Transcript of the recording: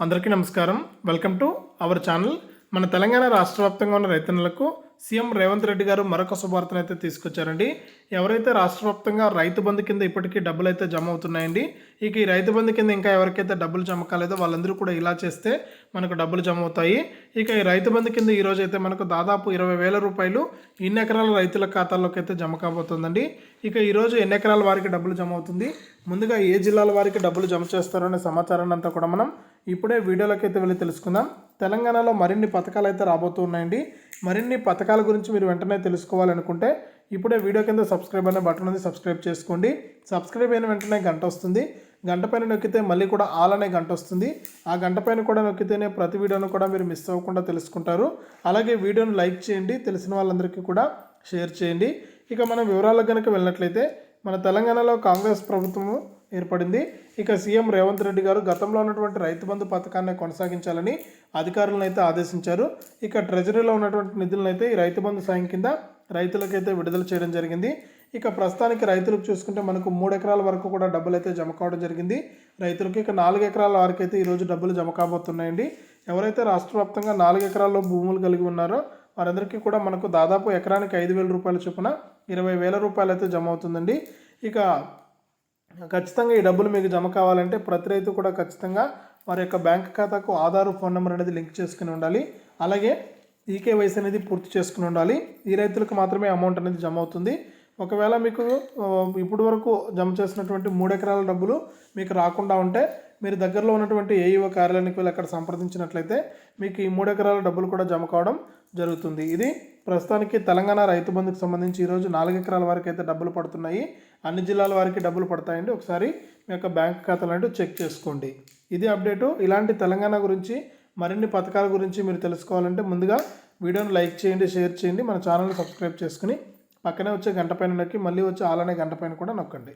అందరికీ నమస్కారం. Welcome to our channel. మన తెలంగాణ రాష్ట్ర వ్యాప్తంగా ఉన్న రైతన్నలకు సీఎం రేవంత్ రెడ్డి గారు మరొక శుభార్తను అయితే తీసుకొచ్చారండి. ఎవరైతే రాష్ట్ర వ్యాప్తంగా రైతు బంధు కింద ఇప్పటికీ డబ్బులు అయితే జమ అవుతున్నాయండి ఇక ఈ రైతు బంధు కింద ఇంకా ఎవరికైతే డబ్బులు జమ కాలేదో వాళ్ళందరూ కూడా ఇలా చేస్తే మనకు డబ్బులు జమ అవుతాయి. ఇక ఈ రైతు బంధు కింద ఈరోజు అయితే మనకు దాదాపు ఇరవై వేల రూపాయలు ఇన్ని ఎకరాల రైతుల ఖాతాల్లోకి అయితే జమ కాబోతుందండి. ఇక ఈరోజు ఎన్ని ఎకరాల వారికి డబ్బులు జమ అవుతుంది ముందుగా ఏ జిల్లాల వారికి డబ్బులు జమ చేస్తారో అనే సమాచారాన్ని అంతా కూడా మనం ఇప్పుడే వీడియోలోకి అయితే వెళ్ళి తెలుసుకుందాం. తెలంగాణలో మరిన్ని పథకాలు అయితే రాబోతున్నాయండి మరిన్ని పథకాల గురించి మీరు వెంటనే తెలుసుకోవాలనుకుంటే ఇప్పుడే వీడియో కింద సబ్స్క్రైబ్ అనే బటన్ ఉంది సబ్స్క్రైబ్ చేసుకోండి. సబ్స్క్రైబ్ అయిన వెంటనే గంట వస్తుంది. గంట పైన నొక్కితే మళ్ళీ కూడా ఆల్ అనే గంట వస్తుంది. ఆ గంట పైన కూడా నొక్కితేనే ప్రతి వీడియోను కూడా మీరు మిస్ అవ్వకుండా తెలుసుకుంటారు. అలాగే వీడియోను లైక్ చేయండి తెలిసిన వాళ్ళందరికీ కూడా షేర్ చేయండి. ఇక మనం వివరాలకు కనుక వెళ్ళినట్లయితే మన తెలంగాణలో కాంగ్రెస్ ప్రభుత్వము ఏర్పడింది. ఇక సీఎం రేవంత్ రెడ్డి గారు గతంలో ఉన్నటువంటి రైతు బంధు పథకాన్ని కొనసాగించాలని అధికారులను అయితే ఆదేశించారు. ఇక ట్రెజరీలో ఉన్నటువంటి నిధులను అయితే ఈ రైతు బంధు సాయం కింద రైతులకైతే విడుదల చేయడం జరిగింది. ఇక ప్రస్తుతానికి రైతులకు చూసుకుంటే మనకు మూడు ఎకరాల వరకు కూడా డబ్బులు అయితే జమ కావడం జరిగింది. రైతులకు ఇక నాలుగు ఎకరాల వరకు అయితే ఈరోజు డబ్బులు జమ కాబోతున్నాయండి. ఎవరైతే రాష్ట్ర వ్యాప్తంగా నాలుగు ఎకరాల్లో భూములు కలిగి ఉన్నారో వారందరికీ కూడా మనకు దాదాపు ఎకరానికి ఐదు వేల రూపాయల చొప్పున ఇరవై వేల రూపాయలు అయితే జమ అవుతుందండి. ఇక ఖచ్చితంగా ఈ డబ్బులు మీకు జమ కావాలంటే ప్రతి రైతు కూడా ఖచ్చితంగా వారి యొక్క బ్యాంక్ ఖాతాకు ఆధార్ ఫోన్ నెంబర్ అనేది లింక్ చేసుకుని ఉండాలి. అలాగే ఈకేవైసీ అనేది పూర్తి చేసుకుని ఉండాలి. ఈ రైతులకు మాత్రమే అమౌంట్ అనేది జమ అవుతుంది. ఒకవేళ మీకు ఇప్పటి వరకు జమ చేసినటువంటి మూడు ఎకరాల డబ్బులు మీకు రాకుండా ఉంటే మీరు దగ్గరలో ఉన్నటువంటి ఏఈఓ కార్యాలయానికి వెళ్ళి అక్కడ సంప్రదించినట్లయితే మీకు ఈ మూడు ఎకరాల డబ్బులు కూడా జమ కావడం జరుగుతుంది. ఇది ప్రస్తుతానికి తెలంగాణ రైతు బంధుకు సంబంధించి ఈరోజు నాలుగు ఎకరాల వరకు అయితే డబ్బులు పడుతున్నాయి. అన్ని జిల్లాల వారికి డబ్బులు పడతాయండి. ఒకసారి మీ యొక్క బ్యాంక్ ఖాతాలు చెక్ చేసుకోండి. ఇది అప్డేటు. ఇలాంటి తెలంగాణ గురించి మరిన్ని పథకాల గురించి మీరు తెలుసుకోవాలంటే ముందుగా వీడియోను లైక్ చేయండి షేర్ చేయండి. మన ఛానల్ని సబ్స్క్రైబ్ చేసుకుని పక్కనే వచ్చే గంట పైన నొక్కి మళ్ళీ వచ్చే ఆలనే గంట పైన కూడా నొక్కండి.